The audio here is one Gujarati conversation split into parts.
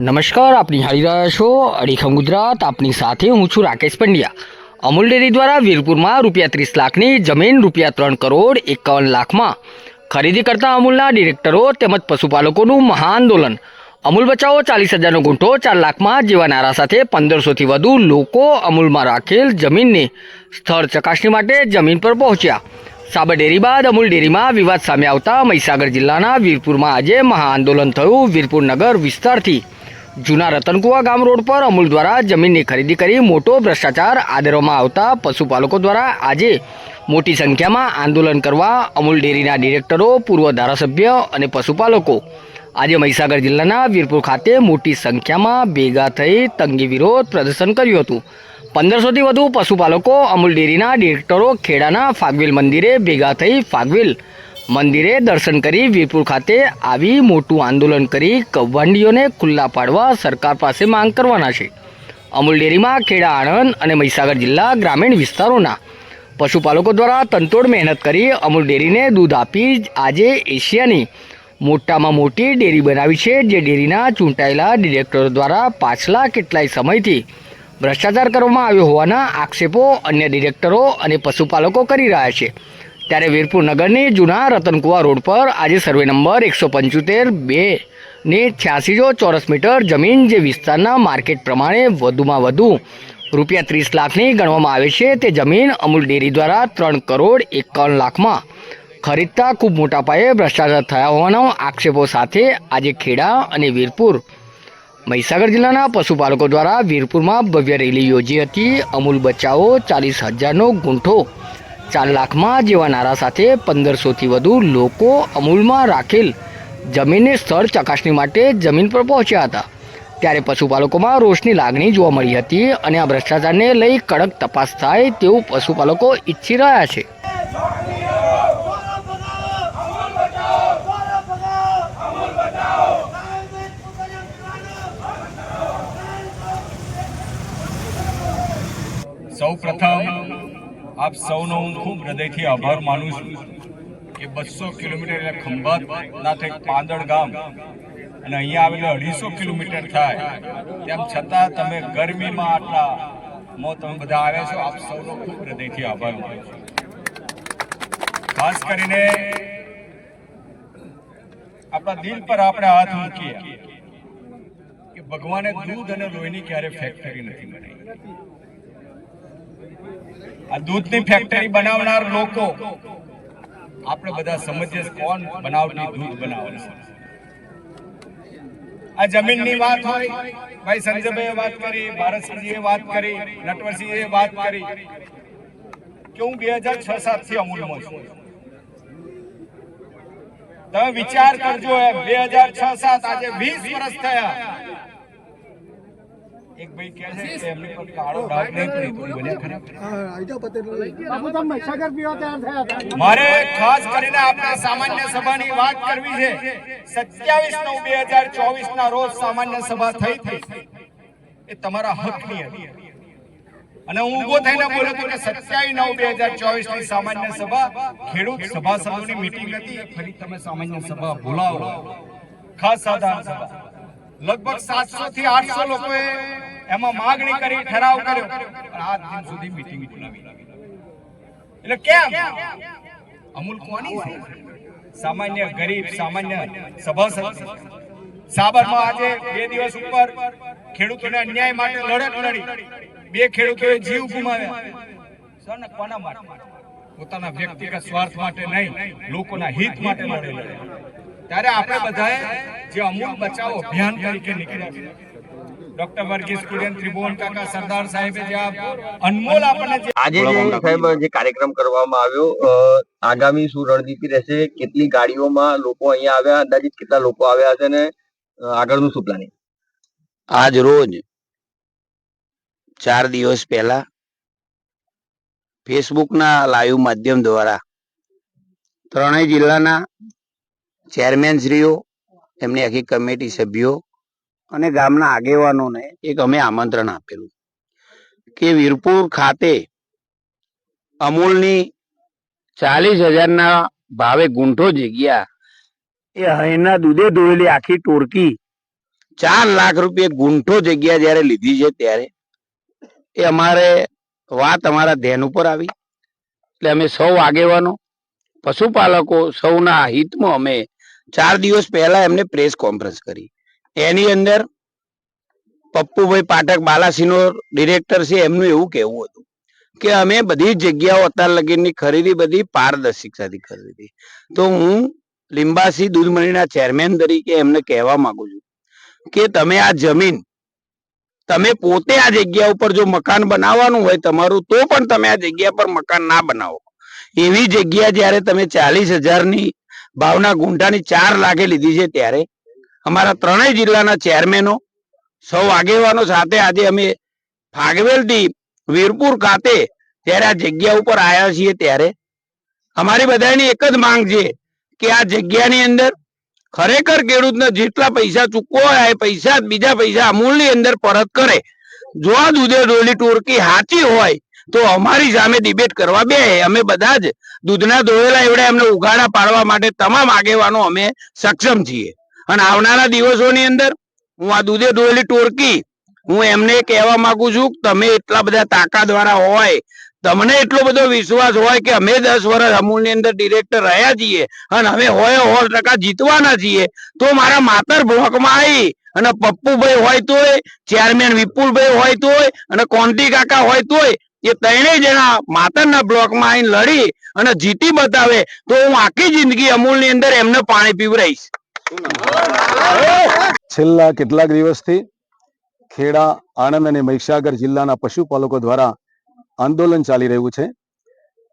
નમસ્કાર, આપની નિહાળી રહ્યા છો અડીખમ ગુજરાત. આપની સાથે હું છું રાકેશ પંડ્યા. અમૂલ ડેરી દ્વારા વીરપુરમાં રૂપિયા ત્રીસ લાખની જમીન રૂપિયા ત્રણ કરોડ એકાવન લાખમાં ખરીદી કરતા અમૂલના ડિરેક્ટરો તેમજ પશુપાલકોનું મહાઆંદોલન અમૂલ બચાવો ચાલીસ હજારનો ગુંઠો ચાર લાખમાં જેવા નારા સાથે પંદરસોથી વધુ લોકો અમૂલમાં રાખેલ જમીનની સ્થળ ચકાસણી માટે જમીન પર પહોંચ્યા. સાબર ડેરી બાદ અમૂલ ડેરીમાં વિવાદ સામે આવતા મહીસાગર જિલ્લાના વીરપુરમાં આજે મહાઆંદોલન થયું. વીરપુર નગર વિસ્તારથી જૂના રતનકુવા ગામ રોડ પર અમૂલ દ્વારા જમીનની ખરીદી કરી મોટો ભ્રષ્ટાચાર આદરવામાં આવતા પશુપાલકો દ્વારા આજે મોટી સંખ્યામાં આંદોલન કરવા અમૂલ ડેરીના ડિરેક્ટરો, પૂર્વ ધારાસભ્ય અને પશુપાલકો. આજે મહીસાગર જિલ્લાના વીરપુર ખાતે મોટી સંખ્યામાં ભેગા થઈ તંગી વિરોધ પ્રદર્શન કર્યું હતું. પંદરસોથી વધુ પશુપાલકો અમૂલ ડેરીના ડિરેક્ટરો ખેડાના ફાગવેલ મંદિરે ભેગા થઈ ફાગવેલ મંદિરે દર્શન કરી વીરપુર ખાતે આવી મોટું આંદોલન કરી કૌભાંડીઓને ખુલ્લા પાડવા સરકાર પાસે માંગ કરવાના છે. અમૂલ ડેરીમાં ખેડા આણંદ અને મહીસાગર જિલ્લા ગ્રામીણ વિસ્તારોના પશુપાલકો દ્વારા તંતોડ મહેનત કરી અમૂલ ડેરીને દૂધ આપી આજે એશિયાની મોટામાં મોટી ડેરી બનાવી છે, જે ડેરીના ચૂંટાયેલા ડિરેક્ટરો દ્વારા પાછલા કેટલાય સમયથી ભ્રષ્ટાચાર કરવામાં આવ્યો હોવાના આક્ષેપો અન્ય ડિરેક્ટરો અને પશુપાલકો કરી રહ્યા છે. ત્યારે વીરપુર નગરની જૂના રતનકુવા રોડ પર આજે સર્વે નંબર એકસો પંચોતેર બે ને છ્યાસીસો ચોરસ મીટર જમીન જે વિસ્તારના માર્કેટ પ્રમાણે વધુમાં વધુ રૂપિયા ત્રીસ લાખની ગણવામાં આવે છે. તે જમીન અમૂલ ડેરી દ્વારા ત્રણ કરોડ એકાવન લાખમાં ખરીદતા ખૂબ મોટા પાયે ભ્રષ્ટાચાર થયા હોવાના આક્ષેપો સાથે આજે ખેડા અને વીરપુર મહીસાગર જિલ્લાના પશુપાલકો દ્વારા વીરપુરમાં ભવ્ય રેલી યોજી હતી. અમૂલ બચાવો ચાલીસ હજારનો ગુંઠો ચાર લાખમાં જેવા નારા સાથે પંદરસોથી વધુ લોકો અમૂલમાં રાખેલ જમીનની સ્થળ ચકાસણી માટે જમીન પર પહોંચ્યા હતા. ત્યારે પશુપાલકોમાં રોષની લાગણી જોવા મળી હતી અને આ ભ્રષ્ટાચારને લઈ કડક તપાસ થાય તેવું પશુપાલકો ઈચ્છી રહ્યા છે. આપ સૌનો હું ખૂબ હૃદયથી આભાર માનું છું કે બસો કિલોમીટર એટલે ખંભાત ના થઈ પાંદડ ગામ અને અહીંયા આવેલો અઢીસો કિલોમીટર થાય. તેમ છતાં તમે ગરમીમાં આટલા મો તમે બધા આવ્યા છો, આપ સૌનો ખૂબ હૃદયથી આભાર માનું છું. ખાસ કરીને આપણા દિલ પર આપણે હાથ મૂકીએ કે ભગવાને દૂધ અને લોહીની ક્યારે ફેક્ટરી નથી બનાવી. આ દૂધની ફેક્ટરી બનાવનાર લોકો, આપણે બધા સમજીએ કોણ બનાવટી દૂધ બનાવે છે. આ જમીનની વાત હોય, ભાઈ સંજયભાઈએ વાત કરી ભારતસિંહજીએ વાત કરી નટવરસિંહે વાત કરી, કે હું બે હજાર છ સાતથી અમૂલમાં છું. તમે વિચાર કરજો બે હજાર છ સાત આજે વીસ વર્ષ થયા. એક ભાઈ કહે છે કે એમની પર કાળો ડાઘ નહીં પડી. તો બને ખરા મારે ખાસ કરીને આપણે સામાન્ય સભાની વાત કરવી છે. સત્યાવીસ નવ બે હજાર ચોવીસ ના રોજ સામાન્ય સભા થઈ હતી. એ તમારા હકની હતી. અને હું ઊભો થઈને બોલ્યો હતો કે સત્યાવીસ નવ બે હજાર ચોવીસની સામાન્ય સભા ખેડૂત સભાસદોની મીટિંગ હતી. ફરી તમે સામાન્ય સભા બોલાવો. ખાસ સાધારણ સભા. લગભગ સાતસો થી આઠસો લોકોએ એમાં માગણી કરી, ઠરાવ કર્યો. પણ આજ દિન સુધી મીટિંગ બોલાવી. એટલે કેમ? અમૂલ કોની છે? સામાન્ય ગરીબ, સામાન્ય સભાસદ. સાબરમાં આજે બે દિવસ ઉપર ખેડૂતોને અન્યાય માટે લડત લડી. બે ખેડૂતોએ જીવ ગુમાવ્યા. સર કોના માટે? પોતાના વ્યક્તિગત સ્વાર્થ માટે નહીં, લોકોના હિત માટે લડી ત્યારે આપણે બધાએ જે અમૂલ બચાવ અભિયાન તરીકે નીકળ્યા ડોક્ટર વર્ગીસ કુરિયન ત્રિભુવન કાકા સરદાર સાહેબે જે અનમોલ આપણને આજે સાહેબ જે કાર્યક્રમ કરવામાં આવ્યો આગામી શું રણનીતિ રહેશે કેટલી ગાડીઓમાં લોકો અહીંયા આવ્યા અંદાજિત કેટલા લોકો આવ્યા હશે અને આગળનું શું પ્લાનિંગ આજ રોજ ચાર દિવસ પહેલા ફેસબુકના લાઈવ માધ્યમ દ્વારા ત્રણેય જિલ્લાના ચેરમેનશ્રીઓ એમની આખી કમિટી સભ્યો અને ગામના આગેવાનોને એક અમે આમંત્રણ આપેલું કે વીરપુર ખાતે અમૂલની ચાલીસ હજારના ભાવે ગુંઠો જગ્યા એ અહીંના દૂધે ધોયેલી આખી ટોળકી ચાર લાખ રૂપિયા ગુંઠો જગ્યા જ્યારે લીધી છે ત્યારે એ અમારે વાત અમારા ધ્યાન ઉપર આવી. એટલે અમે સૌ આગેવાનો, પશુપાલકો સૌના હિતમાં અમે ચાર દિવસ પહેલા એમને પ્રેસ કોન્ફરન્સ કરી. એની અંદર પપ્પુભાઈ પાઠક બાલાસિનો ડિરેક્ટર છે, એમનું એવું કહેવું હતું કે અમે બધી જગ્યાઓ અત્યાર લગીની ખરીદી બધી પારદર્શિકતાથી ખરીદી તો હું લિંબાસી દૂધમણીના ચેરમેન તરીકે એમને કહેવા માંગુ છું કે તમે આ જમીન તમે પોતે આ જગ્યા ઉપર જો મકાન બનાવવાનું હોય તમારું, તો પણ તમે આ જગ્યા પર મકાન ના બનાવો. એવી જગ્યા જ્યારે તમે ચાલીસ હજારની ભાવના ગુંઠાની ચાર લાખે લીધી છે ત્યારે. અમારા ત્રણેય જિલ્લાના ચેરમેનો, સૌ આગેવાનો સાથે આજે અમે ફાગવેલથી વીરપુર ખાતે ત્યારે આ જગ્યા ઉપર આવ્યા છીએ ત્યારે. અમારી બધાની એક જ માંગ છે કે આ જગ્યાની અંદર ખરેખર ખેડૂતને જેટલા પૈસા ચૂકવો હોય, એ પૈસા બીજા પૈસા અમૂલની અંદર પરત કરે. જો આ દૂધે ડોલી ટોરકી સાચી હોય તો અમારી સામે ડિબેટ કરવા બે અમે બધા જ. દૂધના દોયેલા એવડે એમને ઉઘાડા પાડવા માટે તમામ આગેવાનો અમે સક્ષમ છીએ. અને આવનારા દિવસોની અંદર હું આ દૂધે દોયેલી ટોળકી, હું એમને કહેવા માંગુ છું, તમે એટલા બધા તાકાત વાળા હોય, તમને એટલો બધો વિશ્વાસ હોય કે અમે દસ વર્ષ અમૂલની અંદર ડિરેક્ટર રહ્યા છીએ, અને અમે હોય સો ટકા જીતવાના છીએ, તો મારા માતર બ્લોકમાં આવી અને પપ્પુભાઈ હોય તોય ચેરમેન વિપુલભાઈ હોય તોય, અને કોન્ટી કાકા હોય તોય એ ત્રણેય જણા માતરના બ્લોકમાં આવીને લડી અને જીતી બતાવે તો હું આખી જિંદગી અમૂલની અંદર એમને પાણી પીવડાવીશ છેલ્લા કેટલાક દિવસથી ખેડા, આણંદ અને મહીસાગર જિલ્લાના પશુપાલકો દ્વારા આંદોલન ચાલી રહ્યું છે.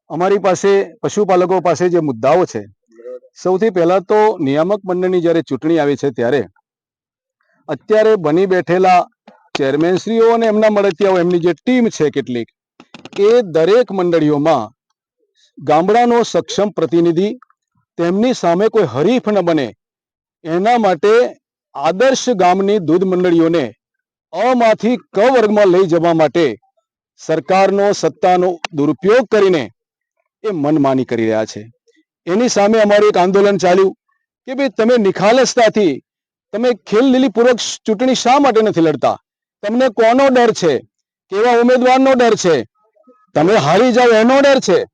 અમારી પાસે, પશુપાલકો પાસે જે મુદ્દાઓ છે, સૌથી પહેલા તો નિયામક મંડળની જ્યારે ચૂંટણી આવી છે ત્યારે અત્યારે બની બેઠેલા ચેરમેનશ્રીઓ અને એમના મળતિયાઓ, એમની જે ટીમ છે કેટલીક એ દરેક મંડળીઓમાં ગામડાનો સક્ષમ પ્રતિનિધિ તેમની સામે કોઈ હરીફ ન બને. એના માટે આદર્શ ગામની દૂધ મંડળીઓને અમાંથી ક વર્ગમાં લઈ જવા માટે સરકારનો સત્તાનો દુરુપયોગ કરીને એ મનમાની કરી રહ્યા છે. એની સામે અમારું એક આંદોલન ચાલ્યું કે ભાઈ તમે નિખાલસતાથી તમે ખેલ લીલીપૂર્વક ચૂંટણી શા માટે નથી લડતા? તમને કોનો ડર છે? કેવા ઉમેદવારનો ડર છે? તમે હારી જાઓ, એનો ડર છે.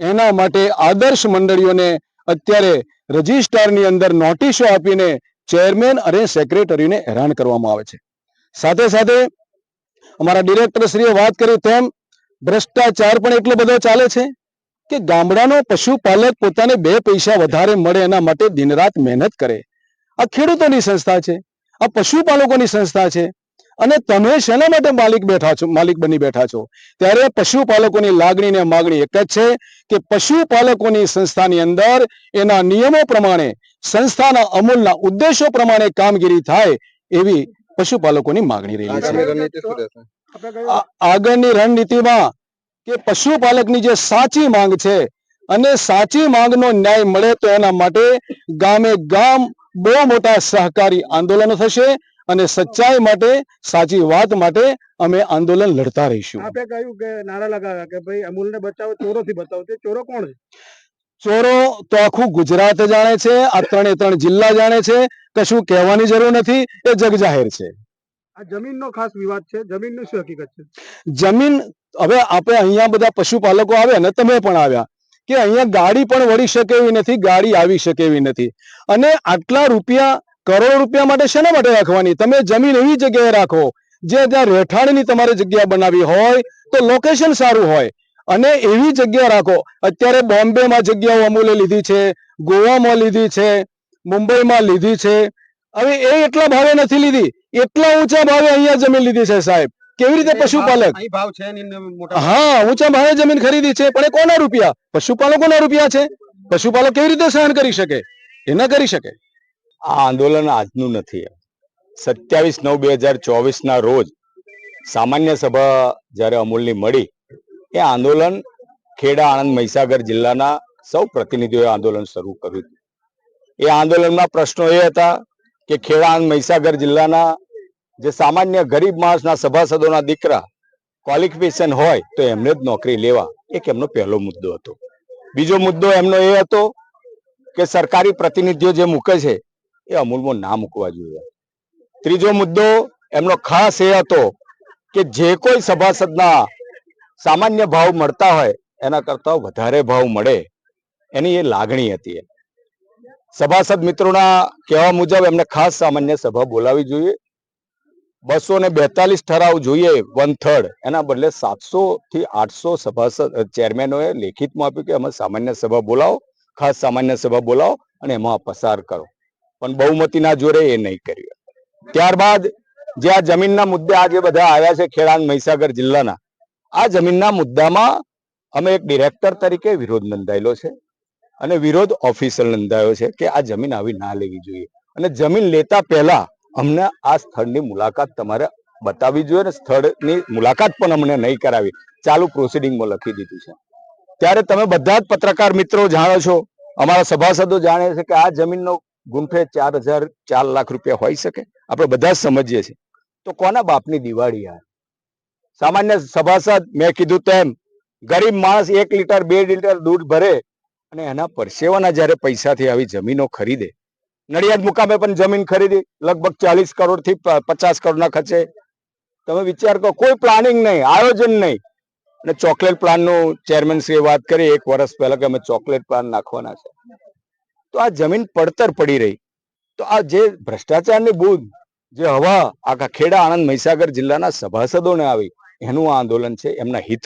એના માટે આદર્શ મંડળીઓને અત્યારે રજિસ્ટ્રારની અંદર નોટિસો આપીને ચેરમેન અને સેક્રેટરીને હેરાન કરવામાં આવે છે. સાથે સાથે અમારા ડિરેક્ટરશ્રીએ વાત કરી તેમ, ભ્રષ્ટાચાર પણ એટલો બધો ચાલે છે કે ગામડાનો પશુપાલક પોતાને બે પૈસા વધારે મળે એના માટે દિનરાત મહેનત કરે. આ ખેડૂતોની સંસ્થા છે, આ પશુપાલકોની સંસ્થા છે. અને તમે શેના માટે માલિક બેઠા છો? માલિક બની બેઠા છો? ત્યારે પશુપાલકોની લાગણી ને માગણી એક જ છે કે પશુપાલકોની સંસ્થાની અંદર એના નિયમો પ્રમાણે સંસ્થાના અમૂલના ઉદ્દેશો પ્રમાણે કામગીરી થાય એવી પશુપાલકોની માગણી રહેલી છે. આગળની રણનીતિમાં કે પશુપાલકની જે સાચી માંગ છે અને સાચી માંગનો ન્યાય મળે તો એના માટે ગામે ગામ બહુ મોટા સહકારી આંદોલનો થશે અને સચ્ચાઈ માટે સાચી વાત માટે અમે આંદોલન લડતા રહીશું. આપે કહ્યું કે નારા લગાવ્યા કે ભાઈ અમૂલને બચાવો ચોરોથી બચાવો. તે ચોરો કોણ છે? ચોરો તો આખું ગુજરાત જાણે છે આ ત્રણે ત્રણ જિલ્લા જાણે છે કશું કહેવાની જરૂર નથી એ જગ જાહેર છે. આ જમીનનો ખાસ વિવાદ છે જમીનની શું હકીકત છે? જમીન હવે આપણે અહીંયા બધા પશુપાલકો આવ્યા ને તમે પણ આવ્યા કે અહીંયા ગાડી પણ વળી શકે એવી નથી ગાડી આવી શકે એવી નથી. અને આટલા રૂપિયા કરોડ રૂપિયા માટે શેના માટે રાખવાની? તમે જમીન એવી જગ્યાએ રાખો જે ત્યાં રહેઠાણની તમારે જગ્યા બનાવી હોય તો લોકેશન સારું હોય. અને એવી જગ્યા રાખો. અત્યારે બોમ્બેમાં જગ્યાઓ અમૂલે લીધી છે ગોવામાં લીધી છે મુંબઈમાં લીધી છે. હવે એ એટલા ભાવે નથી લીધી. એટલા ઊંચા ભાવે અહીંયા જમીન લીધી છે સાહેબ. કેવી રીતે પશુપાલક? અહીં ભાવ છે હા ઊંચા ભાવે જમીન ખરીદી છે પણ એ કોના રૂપિયા? પશુપાલકોના રૂપિયા છે. પશુપાલક કેવી રીતે સહન કરી શકે? એ ના કરી શકે. આ આંદોલન આજનું નથી સત્યાવીસ નવ બે હજાર ચોવીસ ના રોજ સામાન્ય સભા જ્યારે અમૂલની મળી, એ આંદોલન ખેડા આણંદ મહીસાગર જિલ્લાના સૌ પ્રતિનિધિઓએ આંદોલન શરૂ કર્યું. એ આંદોલનના પ્રશ્નો એ હતા કે ખેડા આણંદ મહીસાગર જિલ્લાના જે સામાન્ય ગરીબ માણસના સભાસદોના દીકરા ક્વોલિફિકેશન હોય તો એમને જ નોકરી લેવા, એક એમનો પહેલો મુદ્દો હતો બીજો મુદ્દો એમનો એ હતો કે સરકારી પ્રતિનિધિઓ જે મૂકે છે એ અમૂલમાં ના મૂકવા જોઈએ. ત્રીજો મુદ્દો એમનો ખાસ એ હતો કે જે કોઈ સભાસદના સામાન્ય ભાવ મળતા હોય, એના કરતા વધારે ભાવ મળે, એની એ લાગણી હતી સભાસદ મિત્રોના કહેવા મુજબ એમને ખાસ સામાન્ય સભા બોલાવી જોઈએ. બસો ને બેતાલીસ ઠરાવ જોઈએ વન થર્ડ એના બદલે સાતસો થી આઠસો સભાસદ ચેરમેનોએ લેખિતમાં આપ્યું કે અમે સામાન્ય સભા બોલાવો, ખાસ સામાન્ય સભા બોલાવો અને એમાં પસાર કરો. પણ બહુમતીના જોરે એ નહીં કર્યું. ત્યારબાદ જે આ જમીનના મુદ્દે આજે બધા આવ્યા છે ખેડાંગ મહીસાગર જિલ્લાના, આ જમીનના મુદ્દામાં અમે એક ડિરેક્ટર તરીકે વિરોધ નોંધાયેલો છે અને વિરોધ ઓફિસર નોંધાયો છે કે આ જમીન આવી ના લેવી જોઈએ. અને જમીન લેતા પહેલા અમને આ સ્થળની મુલાકાત તમારે બતાવવી જોઈએ અને સ્થળની મુલાકાત પણ અમને નહીં કરાવી. ચાલુ પ્રોસિડિંગમાં લખી દીધું છે. ત્યારે તમે બધા જ પત્રકાર મિત્રો જાણો છો, અમારા સભાસદો જાણે છે કે આ જમીનનો ગુંઠે ચાર હજાર ચાર લાખ રૂપિયા હોઈ શકે? આપણે બધા સમજીએ છીએ. તો કોના બાપની દિવાળી યાર? સામાન્ય સભાસદ મેં કીધું તેમ ગરીબ માણસ એક લીટર, બે લીટર દૂધ ભરે અને એના પરસેવાના જ્યારે પૈસાથી આવી જમીનો ખરીદે. નડિયાદ મુકામે પણ જમીન ખરીદી, લગભગ ચાલીસ કરોડથી પચાસ કરોડના ખર્ચે. તમે વિચાર કરો, કોઈ પ્લાનિંગ નહીં, આયોજન નહીં. અને ચોકલેટ પ્લાનનું ચેરમેન શ્રીએ વાત કરી, એક વર્ષ પહેલા કે અમે ચોકલેટ પ્લાન નાખવાના છે. તો આ જમીન પડતર પડી રહી. તો આ જે ભ્રષ્ટાચારની બૂંદ જે હવા આખા ખેડા આણંદ મહીસાગર જિલ્લાના સભાસદોને આવી, એનું આ આંદોલન છે, એમના હિત